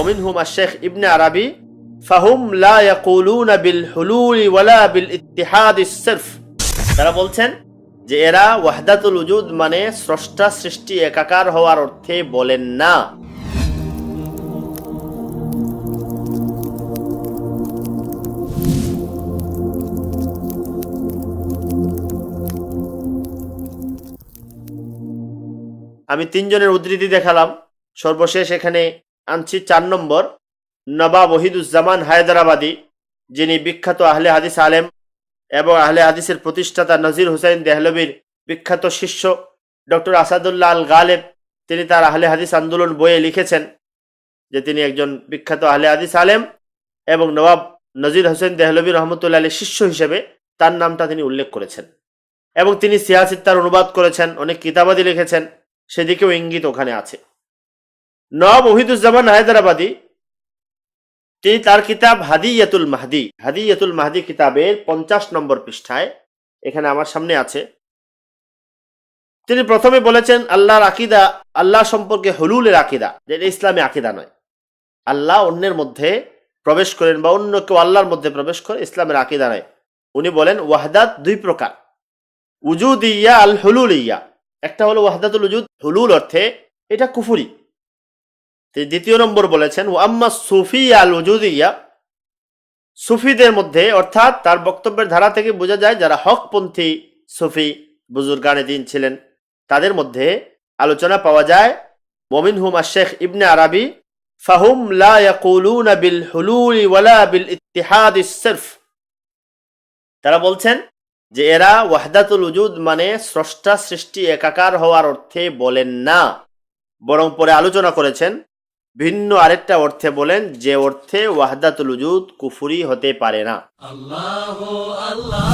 ওমিন হুমা শেখ ইবনে আরবি, ফাহুম লা ইয়াকুলুনা বিল হুলুলি ওয়ালা বিল ইত্তিহাদিস সিরফ। তারা বলছেন যে এরা ওয়াহদাতুল উজুদ মানে স্রষ্টা সৃষ্টি একাকার হওয়ার অর্থে বলেন না। আমি তিনজনের উদ্ধৃতি দেখালাম। সর্বশেষ এখানে আনছি চার নম্বর, নবাব ওহিদুজ্জামান হায়দ্রাবাদী, যিনি বিখ্যাত আহলে হাদিস আলেম এবং আহলে হাদিসের প্রতিষ্ঠাতা নজির হুসাইন দেহলবির বিখ্যাত শিষ্য ডক্টর আসাদুল্লাহ আল গালেব তিনি তার আহলে হাদিস আন্দোলন বইয়ে লিখেছেন যে তিনি একজন বিখ্যাত আহলে হাদিস আলেম এবং নবাব নজির হোসেন দেহলবী রহমতুল্লাহ আলী শিষ্য হিসেবে তার নামটা তিনি উল্লেখ করেছেন এবং তিনি সিয়াসিত্তার অনুবাদ করেছেন, অনেক কিতাবাদি লিখেছেন, সেদিকেও ইঙ্গিত ওখানে আছে। নব ওহিদুজ্জামান হায়দ্রাবাদী, তিনি তার কিতাব হাদিয়াতুল মাহদি হাদিয়াতুল মাহদি কিতাবের পঞ্চাশ নম্বর পৃষ্ঠায় এখানে আমার সামনে আছে। তিনি প্রথমে বলেছেন, আল্লাহর আকিদা, আল্লাহ সম্পর্কে হলুলের আকিদা যেটা ইসলামী আকিদা নয়। আল্লাহ অন্যের মধ্যে প্রবেশ করেন বা অন্য কেউ আল্লাহর মধ্যে প্রবেশ করে ইসলামের আকিদা নয়। উনি বলেন, ওয়াহদাত দুই প্রকার। উজুদ ইয়া আল হলুল ইয়া একটা হলো ওয়াহদাতুল উজুদ, হুলুল অর্থে এটা কুফুরি। তিনি দ্বিতীয় নম্বর বলেছেন ও আম্মা সুফি আল উজুদ ইয়া সুফিদের মধ্যে, অর্থাৎ তার বক্তব্যের ধারা থেকে বোঝা যায় যারা হকপন্থী সুফি, বুজুর্গানে দিন ছিলেন, তাদের মধ্যে আলোচনা পাওয়া যায় মমিন হুম শেখ ইবনে আরবি, ফাহুম লা ইয়াকুলুনা বিল হুলুলি ওয়ালা বিল ইত্তিহাদ সিরফ তারা বলছেন যে এরা ওয়াহদাতুল উজুদ মানে স্রষ্টা সৃষ্টি একাকার হওয়ার অর্থে বলেন না, বরং পরে আলোচনা করেছেন ভিন্ন আরেকটা অর্থে বলেন যে অর্থে ওয়াহদাতুল উজুদ কুফুরি হতে পারে না। আল্লাহ আল্লাহ